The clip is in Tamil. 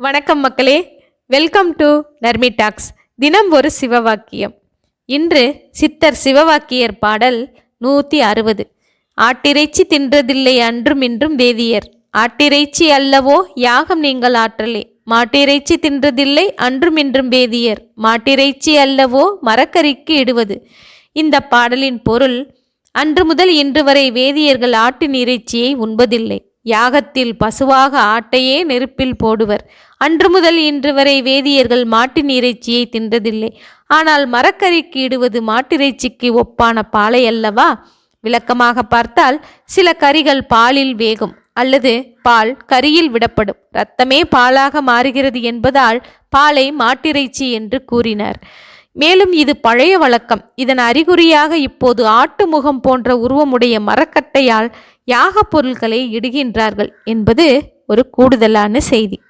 வணக்கம் மக்களே. வெல்கம் டு நர்மி டாக்ஸ் தினம் ஒரு சிவவாக்கியம். இன்று சித்தர் சிவவாக்கியர் பாடல் நூற்றி அறுபது. ஆட்டிறைச்சி தின்றதில்லை அன்றும் இன்றும் வேதியர் ஆட்டிறைச்சி அல்லவோ யாகம் நீங்கள் ஆற்றலே. மாட்டிறைச்சி தின்றதில்லை அன்றும் இன்றும் வேதியர் மாட்டிறைச்சி அல்லவோ மரக்கறிக்கு இடுவது. இந்த பாடலின் பொருள் அன்று முதல் இன்று வரை வேதியர்கள் ஆட்டின் இறைச்சியை உண்பதில்லை. யாகத்தில் பசுவாக ஆட்டையே நெருப்பில் போடுவர். அன்று முதல் இன்று வரை வேதியர்கள் மாட்டின் இறைச்சியை தின்றதில்லை. ஆனால் மரக்கறிக்கு இடுவது மாட்டிறைச்சிக்கு ஒப்பான பாலை அல்லவா? விளக்கமாக பார்த்தால் சில கறிகள் பாலில் வேகும் அல்லது பால் கரியில் விடப்படும். இரத்தமே பாலாக மாறுகிறது என்பதால் பாலை மாட்டிறைச்சி என்று கூறினார். மேலும் இது பழைய வழக்கம். இதன் அறிகுறியாக இப்போது ஆட்டு முகம் போன்ற உருவமுடைய மரக்கட்டையால் யாகப் பொருட்களை இடுகின்றார்கள் என்பது ஒரு கூடுதலான செய்தி.